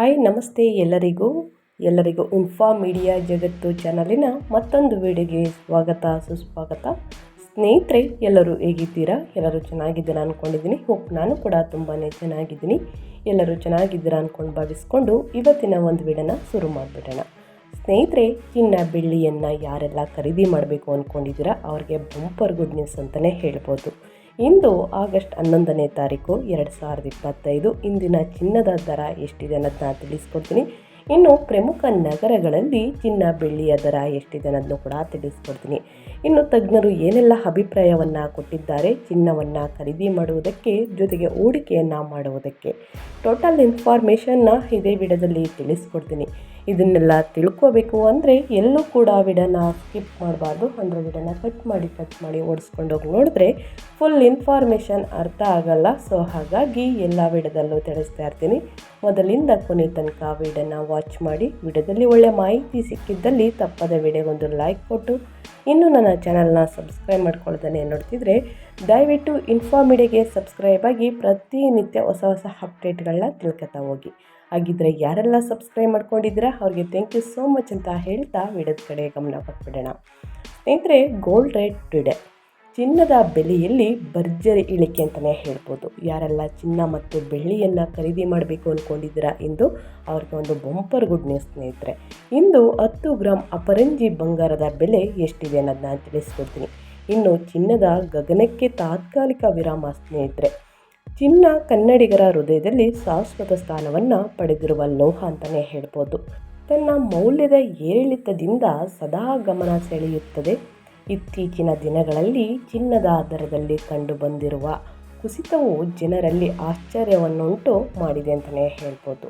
Hi, ನಮಸ್ತೆ ಎಲ್ಲರಿಗೂ. ಎಲ್ಲರಿಗೂ ಇನ್ಫಾ ಮೀಡಿಯಾ ಜಗತ್ತು ಚಾನಲಿನ ಮತ್ತೊಂದು ವಿಡಿಯೋಗೆ ಸ್ವಾಗತ, ಸುಸ್ವಾಗತ. ಸ್ನೇಹಿತರೆ, ಎಲ್ಲರೂ ಹೇಗಿದ್ದೀರಾ? ಎಲ್ಲರೂ ಚೆನ್ನಾಗಿದ್ದೀರಾ ಅಂದ್ಕೊಂಡಿದ್ದೀನಿ ಹೋಪ್ ನಾನು ಕೂಡ ತುಂಬಾ ಚೆನ್ನಾಗಿದ್ದೀನಿ. ಎಲ್ಲರೂ ಚೆನ್ನಾಗಿದ್ದೀರಾ ಅಂದ್ಕೊಂಡು ಭಾವಿಸ್ಕೊಂಡು ಇವತ್ತಿನ ಒಂದು ವಿಡಿಯೋನ ಶುರು ಮಾಡಿಬಿಡೋಣ. ಸ್ನೇಹಿತರೆ ಚಿನ್ನ ಬೆಳ್ಳಿಯನ್ನು ಯಾರೆಲ್ಲ ಖರೀದಿ ಮಾಡಬೇಕು ಅಂದ್ಕೊಂಡಿದ್ದೀರಾ ಅವ್ರಿಗೆ ಬಂಪರ್ ಗುಡ್ ನ್ಯೂಸ್ ಅಂತಲೇ ಹೇಳ್ಬೋದು. ಇಂದು ಆಗಸ್ಟ್ ಹನ್ನೊಂದನೇ ತಾರೀಕು ಎರಡು ಸಾವಿರದ ಇಪ್ಪತ್ತೈದು. ಇಂದಿನ ಚಿನ್ನದ ದರ ಎಷ್ಟಿದೆ ಅನ್ನೋದನ್ನ ತಿಳಿಸ್ಕೊಡ್ತೀನಿ. ಇನ್ನು ಪ್ರಮುಖ ನಗರಗಳಲ್ಲಿ ಚಿನ್ನ ಬೆಳ್ಳಿಯ ದರ ಎಷ್ಟಿದೆ ಅನ್ನೋದನ್ನು ಕೂಡ ತಿಳಿಸ್ಕೊಡ್ತೀನಿ. ಇನ್ನು ತಜ್ಞರು ಏನೆಲ್ಲ ಅಭಿಪ್ರಾಯವನ್ನು ಕೊಟ್ಟಿದ್ದಾರೆ, ಚಿನ್ನವನ್ನು ಖರೀದಿ ಮಾಡುವುದಕ್ಕೆ, ಜೊತೆಗೆ ಹೂಡಿಕೆಯನ್ನು ಮಾಡುವುದಕ್ಕೆ? ಟೋಟಲ್ ಇನ್ಫಾರ್ಮೇಷನ್ನ ಇದೇ ವಿಡದಲ್ಲಿ ತಿಳಿಸ್ಕೊಡ್ತೀನಿ. ಇದನ್ನೆಲ್ಲ ತಿಳ್ಕೋಬೇಕು ಅಂದರೆ ಎಲ್ಲೂ ಕೂಡ ವಿಡನ ಸ್ಕಿಪ್ ಮಾಡಬಾರ್ದು. ಅಂದರೆ ವಿಡನ ಕಟ್ ಮಾಡಿ ಕಟ್ ಮಾಡಿ ಓಡಿಸ್ಕೊಂಡೋಗಿ ನೋಡಿದ್ರೆ ಫುಲ್ ಇನ್ಫಾರ್ಮೇಷನ್ ಅರ್ಥ ಆಗಲ್ಲ. ಸೊ ಹಾಗಾಗಿ ಎಲ್ಲ ವಿಡದಲ್ಲೂ ತಿಳಿಸ್ತಾ ಇರ್ತೀನಿ. ಮೊದಲಿಂದ ಕೊನೆ ತನಕ ವಿಡನ ವಾಚ್ ಮಾಡಿ, ವಿಡದಲ್ಲಿ ಒಳ್ಳೆ ಮಾಹಿತಿ ಸಿಕ್ಕಿದ್ದಲ್ಲಿ ತಪ್ಪದ ವಿಡಿಯೋಗೊಂದು ಲೈಕ್ ಕೊಟ್ಟು, ಇನ್ನು ನನ್ನ ಚಾನಲ್ನ ಸಬ್ಸ್ಕ್ರೈಬ್ ಮಾಡ್ಕೊಳ್ತಾನೆ ನೋಡ್ತಿದ್ರೆ, ದಯವಿಟ್ಟು ಇನ್ಫಾರ್ಮಿಡಿಗೆ ಸಬ್ಸ್ಕ್ರೈಬ್ ಆಗಿ ಪ್ರತಿನಿತ್ಯ ಹೊಸ ಹೊಸ ಅಪ್ಡೇಟ್ಗಳನ್ನ ತಿಳ್ಕೊತಾ ಹೋಗಿ. ಹಾಗಿದ್ರೆ ಯಾರೆಲ್ಲ ಸಬ್ಸ್ಕ್ರೈಬ್ ಮಾಡ್ಕೊಂಡಿದ್ದೀರಾ, ಅವ್ರಿಗೆ ಥ್ಯಾಂಕ್ ಯು ಸೋ ಮಚ್ ಅಂತ ಹೇಳ್ತಾ ವಿಡಿಯೋದ ಕಡೆ ಗಮನ ಕೊಟ್ಬಿಡೋಣ. ಸ್ನೇಹಿತರೆ ಗೋಲ್ಡ್ ರೇಟ್ ಟುಡೆ ಚಿನ್ನದ ಬೆಲೆಯಲ್ಲಿ ಭರ್ಜರಿ ಇಳಿಕೆ ಅಂತಲೇ ಹೇಳ್ಬೋದು. ಯಾರೆಲ್ಲ ಚಿನ್ನ ಮತ್ತು ಬೆಳ್ಳಿಯನ್ನು ಖರೀದಿ ಮಾಡಬೇಕು ಅಂದ್ಕೊಂಡಿದ್ದೀರಾ ಇಂದು, ಅವ್ರಿಗೆ ಒಂದು ಬಂಪರ್ ಗುಡ್ ನ್ಯೂಸ್ ಸ್ನೇಹಿತರೆ. ಇಂದು ಹತ್ತು ಗ್ರಾಮ್ ಅಪರಂಜಿ ಬಂಗಾರದ ಬೆಲೆ ಎಷ್ಟಿದೆ ಅನ್ನೋದನ್ನ ತಿಳಿಸ್ಕೊಡ್ತೀನಿ. ಇನ್ನು ಚಿನ್ನದ ಗಗನಕ್ಕೆ ತಾತ್ಕಾಲಿಕ ವಿರಾಮ ಸ್ನೇಹಿತರೆ. ಚಿನ್ನ ಕನ್ನಡಿಗರ ಹೃದಯದಲ್ಲಿ ಶಾಶ್ವತ ಸ್ಥಾನವನ್ನು ಪಡೆದಿರುವ ಲೋಹ ಅಂತಲೇ ಹೇಳ್ಬೋದು. ತನ್ನ ಮೌಲ್ಯದ ಏರಿಳಿತದಿಂದ ಸದಾ ಗಮನ ಸೆಳೆಯುತ್ತದೆ ಇತ್ತೀಚಿನ ದಿನಗಳಲ್ಲಿ ಚಿನ್ನದ ಆಧಾರದಲ್ಲಿ ಕಂಡುಬಂದಿರುವ ಕುಸಿತವು ಜನರಲ್ಲಿ ಆಶ್ಚರ್ಯವನ್ನುಂಟು ಮಾಡಿದೆ ಅಂತಲೇ ಹೇಳ್ಬೋದು.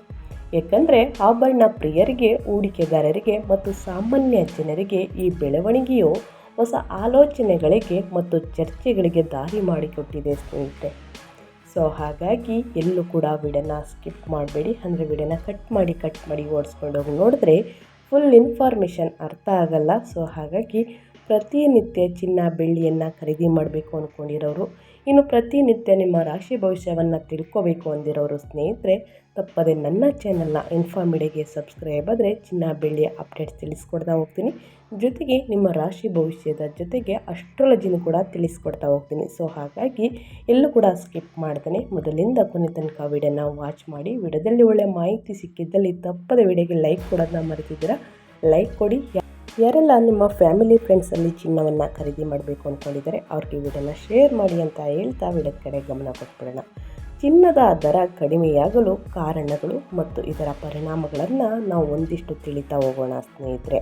ಏಕೆಂದರೆ ಆಭರಣ ಪ್ರಿಯರಿಗೆ ಹೂಡಿಕೆದಾರರಿಗೆ ಮತ್ತು ಸಾಮಾನ್ಯ ಜನರಿಗೆ ಈ ಬೆಳವಣಿಗೆಯು ಹೊಸ ಆಲೋಚನೆಗಳಿಗೆ ಮತ್ತು ಚರ್ಚೆಗಳಿಗೆ ದಾರಿ ಮಾಡಿಕೊಟ್ಟಿದೆ ಸ್ನೇಹಿತರೆ. ಸೊ ಹಾಗಾಗಿ ಎಲ್ಲೂ ಕೂಡ ವಿಡಿಯೋನ ಸ್ಕಿಪ್ ಮಾಡಬೇಡಿ. ಅಂದರೆ ವಿಡಿಯೋನ ಕಟ್ ಮಾಡಿ ಕಟ್ ಮಾಡಿ ಓಡಿಸ್ಕೊಂಡು ಹೋಗಿ ನೋಡಿದ್ರೆ ಫುಲ್ ಇನ್ಫಾರ್ಮೇಷನ್ ಅರ್ಥ ಆಗಲ್ಲ. ಸೊ ಹಾಗಾಗಿ ಪ್ರತಿನಿತ್ಯ ಚಿನ್ನ ಬೆಳ್ಳಿಯನ್ನು ಖರೀದಿ ಮಾಡಬೇಕು ಅಂದ್ಕೊಂಡಿರೋರು ಇನ್ನು ಪ್ರತಿನಿತ್ಯ ನಿಮ್ಮ ರಾಶಿ ಭವಿಷ್ಯವನ್ನು ತಿಳ್ಕೋಬೇಕು ಅಂದಿರೋರು ಸ್ನೇಹಿತರೆ, ತಪ್ಪದೆ ನನ್ನ ಚಾನಲ್ನ ಇನ್ಫಾರ್ಮಿಡಿಗೆ ಸಬ್ಸ್ಕ್ರೈಬ್ ಆದರೆ ಚಿನ್ನ ಬೆಳ್ಳಿಯ ಅಪ್ಡೇಟ್ಸ್ ತಿಳಿಸ್ಕೊಡ್ತಾ ಹೋಗ್ತೀನಿ. ಜೊತೆಗೆ ನಿಮ್ಮ ರಾಶಿ ಭವಿಷ್ಯದ ಜೊತೆಗೆ ಅಸ್ಟ್ರಾಲಜಿನೂ ಕೂಡ ತಿಳಿಸ್ಕೊಡ್ತಾ ಹೋಗ್ತೀನಿ. ಸೊ ಹಾಗಾಗಿ ಎಲ್ಲೂ ಕೂಡ ಸ್ಕಿಪ್ ಮಾಡ್ತಾನೆ ಮೊದಲಿಂದ ಕೊನೆ ತನಕ ವಿಡಿಯೋನ ವಾಚ್ ಮಾಡಿ, ವಿಡಿಯೋದಲ್ಲಿ ಒಳ್ಳೆ ಮಾಹಿತಿ ಸಿಕ್ಕಿದ್ದಲ್ಲಿ ತಪ್ಪದ ವಿಡಿಯೋಗೆ ಲೈಕ್ ಕೊಡೋದನ್ನ ಮರೆತಿದ್ದೀರಾ? ಲೈಕ್ ಕೊಡಿ. ಯಾರೆಲ್ಲ ನಿಮ್ಮ ಫ್ಯಾಮಿಲಿ ಫ್ರೆಂಡ್ಸಲ್ಲಿ ಚಿನ್ನವನ್ನು ಖರೀದಿ ಮಾಡಬೇಕು ಅಂದ್ಕೊಂಡಿದ್ದಾರೆ, ಅವ್ರಿಗೆ ವಿಡಿಯೋನ ಶೇರ್ ಮಾಡಿ ಅಂತ ಹೇಳ್ತಾ ವಿಡಿಯೋದ ಕಡೆ ಗಮನ ಕೊಟ್ಬಿಡೋಣ. ಚಿನ್ನದ ದರ ಕಡಿಮೆಯಾಗಲು ಕಾರಣಗಳು ಮತ್ತು ಇದರ ಪರಿಣಾಮಗಳನ್ನು ನಾವು ಒಂದಿಷ್ಟು ತಿಳಿತಾ ಹೋಗೋಣ ಸ್ನೇಹಿತರೆ.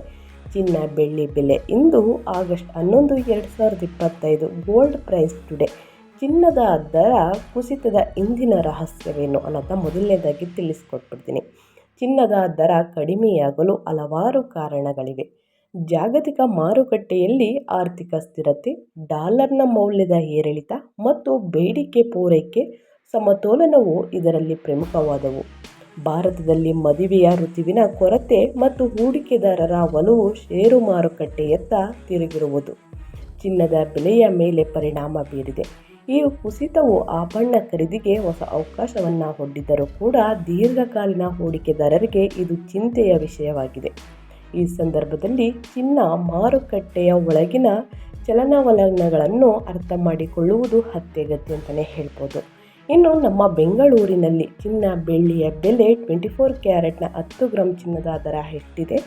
ಚಿನ್ನ ಬೆಳ್ಳಿ ಬೆಲೆ. ಇಂದು ಆಗಸ್ಟ್ ಹನ್ನೊಂದು, ಎರಡು ಸಾವಿರದ ಇಪ್ಪತ್ತೈದು ಗೋಲ್ಡ್ ಪ್ರೈಸ್ ಟುಡೇ ಚಿನ್ನದ ದರ ಕುಸಿತದ ಇಂದಿನ ರಹಸ್ಯವೇನು ಅನ್ನೋದನ್ನ ಮೊದಲನೇದಾಗಿ ತಿಳಿಸ್ಕೊಟ್ಬಿಡ್ತೀನಿ. ಚಿನ್ನದ ದರ ಕಡಿಮೆಯಾಗಲು ಹಲವಾರು ಕಾರಣಗಳಿವೆ. ಜಾಗತಿಕ ಮಾರುಕಟ್ಟೆಯಲ್ಲಿ ಆರ್ಥಿಕ ಸ್ಥಿರತೆ, ಡಾಲರ್ನ ಮೌಲ್ಯದ ಏರಿಳಿತ ಮತ್ತು ಬೇಡಿಕೆ ಪೂರೈಕೆ ಸಮತೋಲನವು ಇದರಲ್ಲಿ ಪ್ರಮುಖವಾದವು. ಭಾರತದಲ್ಲಿ ಮದುವೆಯ ಋತುವಿನ ಕೊರತೆ ಮತ್ತು ಹೂಡಿಕೆದಾರರ ಒಲವು ಷೇರು ಮಾರುಕಟ್ಟೆಯತ್ತ ತಿರುಗಿರುವುದು. ಚಿನ್ನದ ಬೆಲೆಯ ಮೇಲೆ ಪರಿಣಾಮ ಬೀರಿದೆ. ಈ ಕುಸಿತವು ಆಭರಣ ಖರೀದಿಗೆ ಹೊಸ ಅವಕಾಶವನ್ನು ಒಡ್ಡಿದರೂ ಕೂಡ ದೀರ್ಘಕಾಲೀನ ಹೂಡಿಕೆದಾರರಿಗೆ ಇದು ಚಿಂತೆಯ ವಿಷಯವಾಗಿದೆ. ಈ ಸಂದರ್ಭದಲ್ಲಿ ಚಿನ್ನ ಮಾರುಕಟ್ಟೆಯ ಒಳಗಿನ ಚಲನವಲನಗಳನ್ನು ಅರ್ಥ ಮಾಡಿಕೊಳ್ಳುವುದು ಅತ್ಯಗತ್ಯ ಅಂತಲೇ ಹೇಳ್ಬೋದು. ಇನ್ನು ನಮ್ಮ ಬೆಂಗಳೂರಿನಲ್ಲಿ ಚಿನ್ನ ಬೆಳ್ಳಿಯ ಬೆಲೆ ಟ್ವೆಂಟಿ ಫೋರ್ ಕ್ಯಾರೆಟ್ನ ಹತ್ತು ಗ್ರಾಮ್ ಚಿನ್ನದ ದರ ಎಷ್ಟಿದೆ?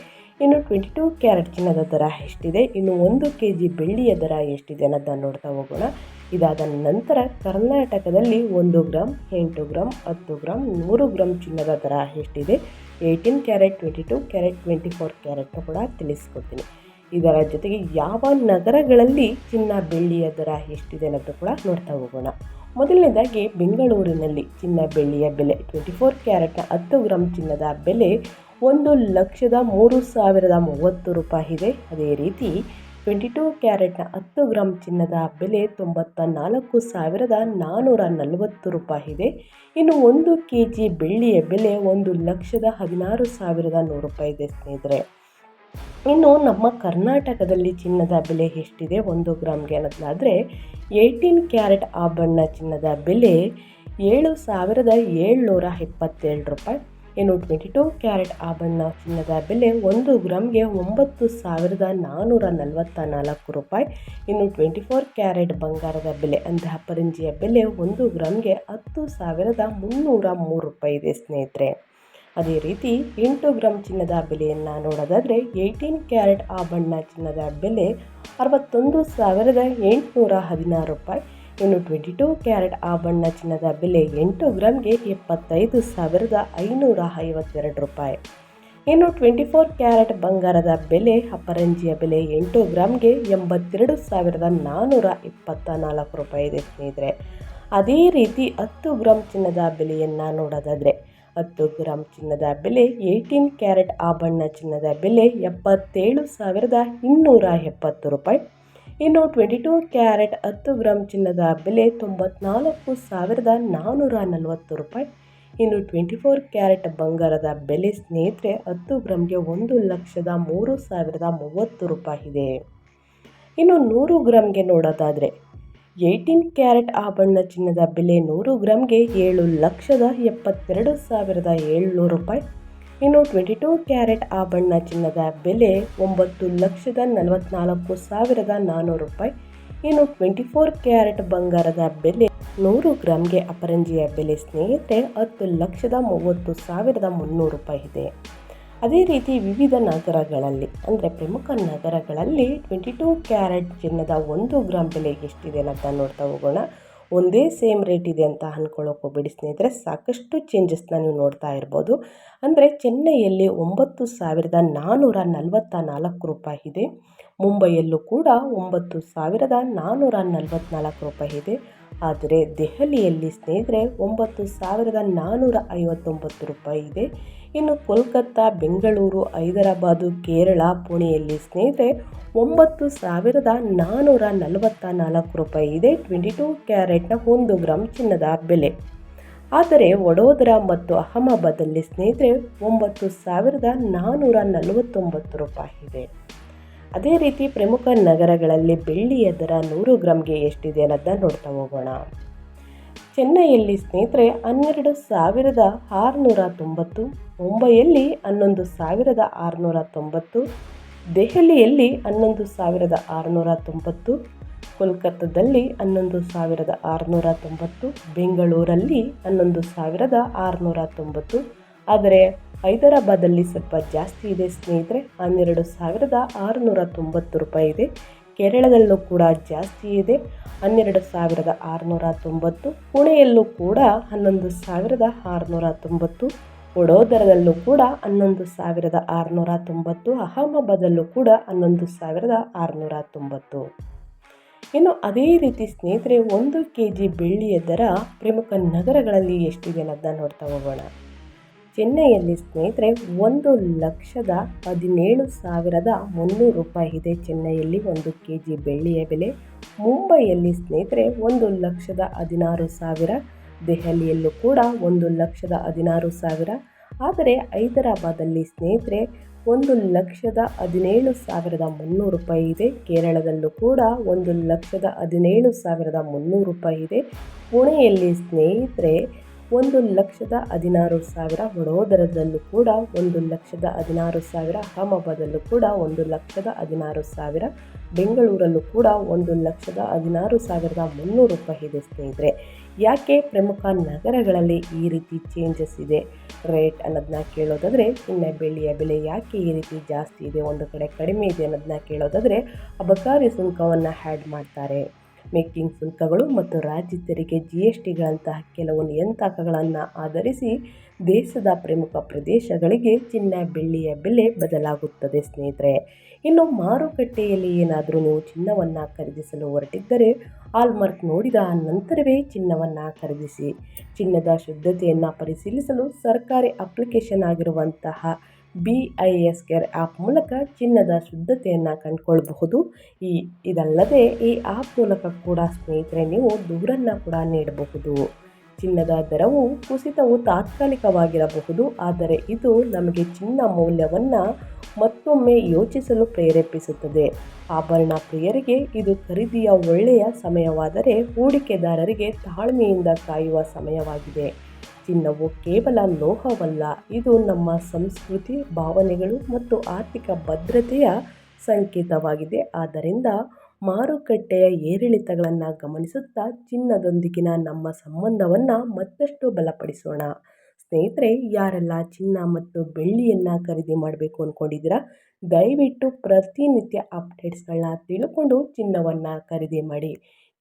ಇನ್ನು ಟ್ವೆಂಟಿ ಟೂ ಕ್ಯಾರೆಟ್ ಚಿನ್ನದ ದರ ಎಷ್ಟಿದೆ? ಇನ್ನು ಒಂದು ಕೆ ಜಿ ಬೆಳ್ಳಿಯ ದರ ಎಷ್ಟಿದೆ ಅನ್ನೋದನ್ನು ನೋಡ್ತಾ ಹೋಗೋಣ. ಇದಾದ ನಂತರ ಕರ್ನಾಟಕದಲ್ಲಿ ಒಂದು ಗ್ರಾಮ್ ಎಂಟು ಗ್ರಾಮ್ ಹತ್ತು ಗ್ರಾಮ್ ನೂರು ಗ್ರಾಮ್ ಚಿನ್ನದ ದರ ಎಷ್ಟಿದೆ? Eighteen carat, twenty two carat, twenty four ಕ್ಯಾರೆಟ್ನ ಕೂಡ ತಿಳಿಸ್ಕೊಡ್ತೀನಿ. ಇದರ ಜೊತೆಗೆ ಯಾವ ನಗರಗಳಲ್ಲಿ ಚಿನ್ನ ಬೆಳ್ಳಿಯ ದರ ಎಷ್ಟಿದೆ ಅನ್ನೋದು ಕೂಡ ನೋಡ್ತಾ ಹೋಗೋಣ. ಮೊದಲನೇದಾಗಿ ಬೆಂಗಳೂರಿನಲ್ಲಿ ಚಿನ್ನ ಬೆಳ್ಳಿಯ ಬೆಲೆ ಟ್ವೆಂಟಿ ಫೋರ್ ಕ್ಯಾರೆಟ್ನ ಹತ್ತು ಗ್ರಾಮ್ ಚಿನ್ನದ ಬೆಲೆ ಒಂದು ಲಕ್ಷದ ಮೂರು ಸಾವಿರದ ಮೂವತ್ತು ರೂಪಾಯಿ ಇದೆ. ಅದೇ ರೀತಿ ಟ್ವೆಂಟಿ ಟೂ ಕ್ಯಾರೆಟ್ನ ಹತ್ತು ಗ್ರಾಮ್ ಚಿನ್ನದ ಬೆಲೆ ತೊಂಬತ್ತ ನಾಲ್ಕು ಸಾವಿರದ ನಾನ್ನೂರ ನಲವತ್ತು ರೂಪಾಯಿ ಇದೆ. ಇನ್ನು ಒಂದು ಕೆ ಜಿ ಬೆಳ್ಳಿಯ ಬೆಲೆ ಒಂದು ಲಕ್ಷದ ಹದಿನಾರು ಸಾವಿರದ ನೂರು ರೂಪಾಯಿ ಇದೆ ಸ್ನೇಹಿತರೆ. ಇನ್ನು ನಮ್ಮ ಕರ್ನಾಟಕದಲ್ಲಿ ಚಿನ್ನದ ಬೆಲೆ ಎಷ್ಟಿದೆ? ಒಂದು ಗ್ರಾಮ್ಗೆ ಅನ್ನೋದಾದರೆ ಏಯ್ಟೀನ್ ಕ್ಯಾರೆಟ್ ಆಭರಣ ಚಿನ್ನದ ಬೆಲೆ ಏಳು ಸಾವಿರದ ಏಳ್ನೂರ ಎಪ್ಪತ್ತೇಳು ರೂಪಾಯಿ. ಇನ್ನು ಟ್ವೆಂಟಿ ಟೂ ಕ್ಯಾರೆಟ್ ಆಭರಣ ಚಿನ್ನದ ಬೆಲೆ ಒಂದು ಗ್ರಾಮ್ಗೆ ಒಂಬತ್ತು ಸಾವಿರದ ನಾನ್ನೂರ ನಲವತ್ತ ನಾಲ್ಕು ರೂಪಾಯಿ. ಇನ್ನು ಟ್ವೆಂಟಿ ಫೋರ್ ಕ್ಯಾರೆಟ್ ಬಂಗಾರದ ಬೆಲೆ ಅಂದರೆ ಪರಂಜಿಯ ಬೆಲೆ ಒಂದು ಗ್ರಾಮ್ಗೆ ಹತ್ತು ಸಾವಿರದ ಮುನ್ನೂರ ಮೂರು ರೂಪಾಯಿ ಇದೆ ಸ್ನೇಹಿತರೆ. ಅದೇ ರೀತಿ ಎಂಟು ಗ್ರಾಮ್ ಚಿನ್ನದ ಬೆಲೆಯನ್ನು ನೋಡೋದಾದರೆ ಏಯ್ಟೀನ್ ಕ್ಯಾರೆಟ್ ಆಭರಣ ಚಿನ್ನದ ಬೆಲೆ ಅರವತ್ತೊಂದು ಸಾವಿರದ ಎಂಟುನೂರ ಹದಿನಾರು ರೂಪಾಯಿ. ಇನ್ನು ಟ್ವೆಂಟಿ ಟೂ ಕ್ಯಾರೆಟ್ ಆಭರಣ ಚಿನ್ನದ ಬೆಲೆ ಎಂಟು ಗ್ರಾಮ್ಗೆ ಎಪ್ಪತ್ತೈದು ಸಾವಿರದ ಐನೂರ ಐವತ್ತೆರಡು ರೂಪಾಯಿ. ಇನ್ನು ಟ್ವೆಂಟಿ ಫೋರ್ ಕ್ಯಾರೆಟ್ ಬಂಗಾರದ ಬೆಲೆ ಅಪರಂಜಿಯ ಬೆಲೆ ಎಂಟು ಗ್ರಾಮ್ಗೆ ಎಂಬತ್ತೆರಡು ಸಾವಿರದ ನಾನ್ನೂರ ಇಪ್ಪತ್ತ ನಾಲ್ಕು ರೂಪಾಯಿ ಇದೆ ಸ್ನೇಹಿತರೆ. ಅದೇ ರೀತಿ ಹತ್ತು ಗ್ರಾಮ್ ಚಿನ್ನದ ಬೆಲೆಯನ್ನು ನೋಡೋದಾದರೆ, ಹತ್ತು ಗ್ರಾಮ್ ಚಿನ್ನದ ಬೆಲೆ ಏಯ್ಟೀನ್ ಕ್ಯಾರೆಟ್ ಆಭರಣ ಚಿನ್ನದ ಬೆಲೆ ಎಪ್ಪತ್ತೇಳು ಸಾವಿರದ ಇನ್ನೂರ ಎಪ್ಪತ್ತು ರೂಪಾಯಿ. ಇನ್ನು ಟ್ವೆಂಟಿ ಟೂ ಕ್ಯಾರೆಟ್ ಹತ್ತು ಗ್ರಾಮ್ ಚಿನ್ನದ ಬೆಲೆ ತೊಂಬತ್ನಾಲ್ಕು ಸಾವಿರದ ನಾನ್ನೂರ ನಲವತ್ತು ರೂಪಾಯಿ. ಇನ್ನು ಟ್ವೆಂಟಿ ಫೋರ್ ಕ್ಯಾರೆಟ್ ಬಂಗಾರದ ಬೆಲೆ ಸ್ನೇಹಿತರೆ ಹತ್ತು ಗ್ರಾಮ್ಗೆ ಒಂದು ಲಕ್ಷದ ಮೂರು ಸಾವಿರದ ಮೂವತ್ತು ರೂಪಾಯಿ ಇದೆ. ಇನ್ನು ನೂರು ಗ್ರಾಮ್ಗೆ ನೋಡೋದಾದರೆ ಏಯ್ಟೀನ್ ಕ್ಯಾರೆಟ್ ಆಭರಣ ಚಿನ್ನದ ಬೆಲೆ ನೂರು ಗ್ರಾಮ್ಗೆ ಏಳು ಲಕ್ಷದ ಎಪ್ಪತ್ತೆರಡು ಸಾವಿರದ ಏಳ್ನೂರು ರೂಪಾಯಿ. ಇನ್ನು ಟ್ವೆಂಟಿ ಟೂ ಕ್ಯಾರೆಟ್ ಆಭರಣ ಚಿನ್ನದ ಬೆಲೆ ಒಂಬತ್ತು ಲಕ್ಷದ ನಲವತ್ನಾಲ್ಕು ಸಾವಿರದ ನಾನ್ನೂರು ರೂಪಾಯಿ. ಇನ್ನು ಟ್ವೆಂಟಿ ಫೋರ್ ಕ್ಯಾರೆಟ್ ಬಂಗಾರದ ಬೆಲೆ ನೂರು ಗ್ರಾಮ್ಗೆ ಅಪರಂಜಿಯ ಬೆಲೆ ಸ್ನೇಹಿತರೆ ಹತ್ತು ಲಕ್ಷದ ಮೂವತ್ತು ಸಾವಿರದ ಮುನ್ನೂರು ರೂಪಾಯಿ ಇದೆ. ಅದೇ ರೀತಿ ವಿವಿಧ ನಗರಗಳಲ್ಲಿ, ಅಂದರೆ ಪ್ರಮುಖ ನಗರಗಳಲ್ಲಿ ಟ್ವೆಂಟಿ ಟೂ ಕ್ಯಾರೆಟ್ ಚಿನ್ನದ ಒಂದು ಗ್ರಾಮ್ ಬೆಲೆ ಎಷ್ಟಿದೆ ಅಂತ ನೋಡ್ತಾ ಹೋಗೋಣ. ಒಂದೇ ಸೇಮ್ ರೇಟ್ ಇದೆ ಅಂತ ಅಂದ್ಕೊಳ್ಳೋಕೆ ಹೋಗ್ಬೇಡಿ ಸ್ನೇಹಿತರೆ. ಸಾಕಷ್ಟು ಚೇಂಜಸ್ನ ನೀವು ನೋಡ್ತಾ ಇರ್ಬೋದು. ಅಂದರೆ ಚೆನ್ನೈಯಲ್ಲಿ ಒಂಬತ್ತು ಸಾವಿರದ ನಾನ್ನೂರ ನಲವತ್ತ ನಾಲ್ಕು ರೂಪಾಯಿ ಇದೆ. ಮುಂಬೈಯಲ್ಲೂ ಕೂಡ ಒಂಬತ್ತು ಸಾವಿರದ ನಾನ್ನೂರ ನಲವತ್ತ್ನಾಲ್ಕು ರೂಪಾಯಿ ಇದೆ. ಆದರೆ ದೆಹಲಿಯಲ್ಲಿ ಸ್ನೇಹಿತರೆ ಒಂಬತ್ತು ಸಾವಿರದ ನಾನ್ನೂರ ಐವತ್ತೊಂಬತ್ತು ರೂಪಾಯಿ ಇದೆ. ಇನ್ನು ಕೋಲ್ಕತ್ತಾ, ಬೆಂಗಳೂರು, ಹೈದರಾಬಾದ್, ಕೇರಳ, ಪುಣೆಯಲ್ಲಿ ಸ್ನೇಹಿತರೆ ಒಂಬತ್ತು ಸಾವಿರದ ನಾನ್ನೂರ ನಲವತ್ತ ನಾಲ್ಕು ರೂಪಾಯಿ ಇದೆ ಟ್ವೆಂಟಿ ಟೂ ಕ್ಯಾರೆಟ್ನ ಒಂದು ಗ್ರಾಮ್ ಚಿನ್ನದ ಬೆಲೆ. ಆದರೆ ವಡೋದರಾ ಮತ್ತು ಅಹಮದಾಬಾದಲ್ಲಿ ಸ್ನೇಹಿತರೆ ಒಂಬತ್ತು ಸಾವಿರದ ನಾನ್ನೂರ ನಲವತ್ತೊಂಬತ್ತು ರೂಪಾಯಿ ಇದೆ. ಅದೇ ರೀತಿ ಪ್ರಮುಖ ನಗರಗಳಲ್ಲಿ ಬೆಳ್ಳಿಯ ದರ ನೂರು ಗ್ರಾಮ್ಗೆ ಎಷ್ಟಿದೆ ಅನ್ನೋದನ್ನ ನೋಡ್ತಾ ಹೋಗೋಣ. ಚೆನ್ನೈಯಲ್ಲಿ ಸ್ನೇಹಿತರೆ ಹನ್ನೆರಡು ಸಾವಿರದ ಆರುನೂರ ತೊಂಬತ್ತು, ಮುಂಬೈಯಲ್ಲಿ ಹನ್ನೊಂದು ಸಾವಿರದ ಆರುನೂರ ತೊಂಬತ್ತು, ದೆಹಲಿಯಲ್ಲಿ ಹನ್ನೊಂದು ಸಾವಿರದ ಆರುನೂರ ತೊಂಬತ್ತು, ಕೋಲ್ಕತ್ತಾದಲ್ಲಿ ಹನ್ನೊಂದು ಸಾವಿರದ ಆರುನೂರ ತೊಂಬತ್ತು, ಬೆಂಗಳೂರಲ್ಲಿ ಹನ್ನೊಂದು ಸಾವಿರದ ಆರುನೂರ ತೊಂಬತ್ತು. ಆದರೆ ಹೈದರಾಬಾದಲ್ಲಿ ಸ್ವಲ್ಪ ಜಾಸ್ತಿ ಇದೆ ಸ್ನೇಹಿತರೆ, ಹನ್ನೆರಡು ಸಾವಿರದ ಆರುನೂರ ತೊಂಬತ್ತು ರೂಪಾಯಿ ಇದೆ. ಕೇರಳದಲ್ಲೂ ಕೂಡ ಜಾಸ್ತಿ ಇದೆ. ಹನ್ನೆರಡು ಸಾವಿರದ ಆರುನೂರ ತೊಂಬತ್ತು, ಪುಣೆಯಲ್ಲೂ ಕೂಡ ಹನ್ನೊಂದು ಸಾವಿರದ ಆರುನೂರ ತೊಂಬತ್ತು, ವಡೋದರದಲ್ಲೂ ಕೂಡ ಹನ್ನೊಂದು ಸಾವಿರದ ಆರುನೂರ ತೊಂಬತ್ತು ಅಹಮದಾಬಾದಲ್ಲೂ ಕೂಡ ಹನ್ನೊಂದು ಸಾವಿರದ ಆರುನೂರ ತೊಂಬತ್ತು. ಇನ್ನು ಅದೇ ರೀತಿ ಸ್ನೇಹಿತರೆ, ಒಂದು ಕೆ ಜಿ ಬೆಳ್ಳಿಯ ದರ ಪ್ರಮುಖ ನಗರಗಳಲ್ಲಿ ಎಷ್ಟಿದೆ ಅನ್ನೋದನ್ನ ನೋಡ್ತಾ ಹೋಗೋಣ. ಚೆನ್ನೈಯಲ್ಲಿ ಸ್ನೇಹಿತರೆ, ಒಂದು ಲಕ್ಷದ ಹದಿನೇಳು ಸಾವಿರದ ಮುನ್ನೂರು ರೂಪಾಯಿ ಇದೆ ಚೆನ್ನೈಯಲ್ಲಿ ಒಂದು ಕೆ ಜಿ ಬೆಳ್ಳಿಯ ಬೆಲೆ. ಮುಂಬೈಯಲ್ಲಿ ಸ್ನೇಹಿತರೆ, ಒಂದು ಲಕ್ಷದ ಹದಿನಾರು ಸಾವಿರ, ದೆಹಲಿಯಲ್ಲೂ ಕೂಡ ಒಂದು ಲಕ್ಷದ ಹದಿನಾರು ಸಾವಿರ. ಆದರೆ ಹೈದರಾಬಾದಲ್ಲಿ ಸ್ನೇಹಿತರೆ, ಒಂದು ಲಕ್ಷದ ಹದಿನೇಳು ಸಾವಿರದ ಮುನ್ನೂರು ರೂಪಾಯಿ ಇದೆ. ಕೇರಳದಲ್ಲೂ ಕೂಡ ಒಂದು ಲಕ್ಷದ ಹದಿನೇಳು ಸಾವಿರದ ಮುನ್ನೂರು ರೂಪಾಯಿ ಇದೆ. ಪುಣೆಯಲ್ಲಿ ಸ್ನೇಹಿತರೆ ಒಂದು ಲಕ್ಷದ ಹದಿನಾರು ಸಾವಿರ ವಡೋದರದಲ್ಲೂ ಕೂಡ ಒಂದು ಲಕ್ಷದ ಹದಿನಾರು ಸಾವಿರ ಅಹಮದಾಬಾದಲ್ಲೂ ಕೂಡ ಒಂದು ಲಕ್ಷದ ಹದಿನಾರು ಸಾವಿರ ಬೆಂಗಳೂರಲ್ಲೂ ಕೂಡ ಒಂದು ಲಕ್ಷದ ಹದಿನಾರು ಸಾವಿರದ ಮುನ್ನೂರು ರೂಪಾಯಿ ಇದೆ ಸ್ನೇಹಿತರೆ ಯಾಕೆ ಪ್ರಮುಖ ನಗರಗಳಲ್ಲಿ ಈ ರೀತಿ ಚೇಂಜಸ್ ಇದೆ? ರೇಟ್ ಅನ್ನೋದನ್ನ ಕೇಳೋದಾದರೆ ಚಿನ್ನ ಬೆಳ್ಳಿಯ ಬೆಲೆ ಯಾಕೆ ಈ ರೀತಿ ಜಾಸ್ತಿ ಇದೆ? ಒಂದು ಕಡೆ ಕಡಿಮೆ ಇದೆ ಅನ್ನೋದನ್ನ ಕೇಳೋದಾದರೆ, ಅಬಕಾರಿ ಸುಂಕವನ್ನು ಹ್ಯಾಡ್ ಮಾಡ್ತಾರೆ. ಮೇಕಿಂಗ್ ಶುಲ್ಕಗಳು ಮತ್ತು ರಾಜ್ಯ ತೆರಿಗೆ ಜಿ ಎಸ್ ಟಿಗಳಂತಹ ಕೆಲವು ನಿಯಂತ್ರಕಗಳನ್ನು ಆಧರಿಸಿ ದೇಶದ ಪ್ರಮುಖ ಪ್ರದೇಶಗಳಿಗೆ ಚಿನ್ನ ಬೆಳ್ಳಿಯ ಬೆಲೆ ಬದಲಾಗುತ್ತದೆ ಸ್ನೇಹಿತರೆ. ಇನ್ನು ಮಾರುಕಟ್ಟೆಯಲ್ಲಿ ಏನಾದರೂ ನೀವು ಚಿನ್ನವನ್ನು ಖರೀದಿಸಲು ಹೊರಟಿದ್ದರೆ ಆಲ್ಮಾರ್ಕ್ ನೋಡಿದ ನಂತರವೇ ಚಿನ್ನವನ್ನು ಖರೀದಿಸಿ. ಚಿನ್ನದ ಶುದ್ಧತೆಯನ್ನು ಪರಿಶೀಲಿಸಲು ಸರ್ಕಾರಿ ಅಪ್ಲಿಕೇಶನ್ ಆಗಿರುವಂತಹ B I S care app ಮೂಲಕ ಚಿನ್ನದ ಶುದ್ಧತೆಯನ್ನು ಕಂಡುಕೊಳ್ಳಬಹುದು. ಈ, ಇದಲ್ಲದೆ ಈ ಆ್ಯಪ್ ಮೂಲಕ ಕೂಡ ಸ್ನೇಹಿತರೆ ನೀವು ದೂರನ್ನು ಕೂಡ ನೀಡಬಹುದು. ಚಿನ್ನದ ದರವು ಕುಸಿತವು ತಾತ್ಕಾಲಿಕವಾಗಿರಬಹುದು, ಆದರೆ ಇದು ನಮಗೆ ಚಿನ್ನ ಮೌಲ್ಯವನ್ನು ಮತ್ತೊಮ್ಮೆ ಯೋಚಿಸಲು ಪ್ರೇರೇಪಿಸುತ್ತದೆ. ಆಭರಣ ಪ್ರಿಯರಿಗೆ ಇದು ಖರೀದಿಯ ಒಳ್ಳೆಯ ಸಮಯವಾದರೆ ಹೂಡಿಕೆದಾರರಿಗೆ ತಾಳ್ಮೆಯಿಂದ ಕಾಯುವ ಸಮಯವಾಗಿದೆ. ಚಿನ್ನವು ಕೇವಲ ಲೋಹವಲ್ಲ, ಇದು ನಮ್ಮ ಸಂಸ್ಕೃತಿ, ಭಾವನೆಗಳು ಮತ್ತು ಆರ್ಥಿಕ ಭದ್ರತೆಯ ಸಂಕೇತವಾಗಿದೆ. ಆದ್ದರಿಂದ ಮಾರುಕಟ್ಟೆಯ ಏರಿಳಿತಗಳನ್ನು ಗಮನಿಸುತ್ತಾ ಚಿನ್ನದೊಂದಿಗಿನ ನಮ್ಮ ಸಂಬಂಧವನ್ನು ಮತ್ತಷ್ಟು ಬಲಪಡಿಸೋಣ. ಸ್ನೇಹಿತರೆ, ಯಾರೆಲ್ಲ ಚಿನ್ನ ಮತ್ತು ಬೆಳ್ಳಿಯನ್ನು ಖರೀದಿ ಮಾಡಬೇಕು ಅಂದ್ಕೊಂಡಿದ್ದೀರಾ ದಯವಿಟ್ಟು ಪ್ರತಿನಿತ್ಯ ಅಪ್ಡೇಟ್ಸ್ಗಳನ್ನ ತಿಳ್ಕೊಂಡು ಚಿನ್ನವನ್ನು ಖರೀದಿ ಮಾಡಿ.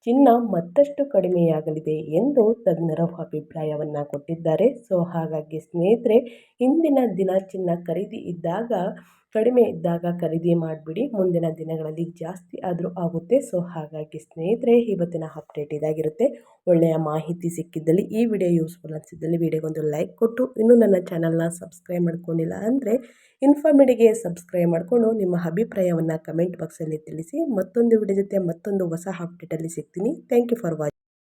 ಚಿನ್ನ ಮತ್ತಷ್ಟು ಕಡಿಮೆಯಾಗಲಿದೆ ಎಂದು ತಜ್ಞರು ಅಭಿಪ್ರಾಯವನ್ನು ಕೊಟ್ಟಿದ್ದಾರೆ. ಸೊ, ಹಾಗಾಗಿ ಸ್ನೇಹಿತರೆ, ಇಂದಿನ ದಿನ ಚಿನ್ನ ಖರೀದಿ ಇದ್ದಾಗ ಕಡಿಮೆ ಇದ್ದಾಗ ಖರೀದಿ ಮಾಡಿಬಿಡಿ. ಮುಂದಿನ ದಿನಗಳಲ್ಲಿ ಜಾಸ್ತಿ ಆದರೂ ಆಗುತ್ತೆ. ಸೊ ಹಾಗಾಗಿ ಸ್ನೇಹಿತರೆ, ಇವತ್ತಿನ ಅಪ್ಡೇಟ್ ಇದಾಗಿರುತ್ತೆ. ಒಳ್ಳೆಯ ಮಾಹಿತಿ ಸಿಕ್ಕಿದ್ದಲ್ಲಿ ಈ ವಿಡಿಯೋ ಯೂಸ್ಫುಲ್ ಅನಿಸಿದ್ದಲ್ಲಿ ವಿಡಿಯೋಗೊಂದು ಲೈಕ್ ಕೊಟ್ಟು, ಇನ್ನೂ ನನ್ನ ಚಾನಲ್ನ ಸಬ್ಸ್ಕ್ರೈಬ್ ಮಾಡ್ಕೊಂಡಿಲ್ಲ ಅಂದರೆ ಇನ್ಫಾರ್ಮಿಡಿಗೆ ಸಬ್ಸ್ಕ್ರೈಬ್ ಮಾಡಿಕೊಂಡು ನಿಮ್ಮ ಅಭಿಪ್ರಾಯವನ್ನು ಕಮೆಂಟ್ ಬಾಕ್ಸಲ್ಲಿ ತಿಳಿಸಿ, ಮತ್ತೊಂದು ವಿಡಿಯೋ ಜೊತೆ ಮತ್ತೊಂದು ಹೊಸ ಅಪ್ಡೇಟಲ್ಲಿ ಸಿಗ್ತೀನಿ. Thank you for watching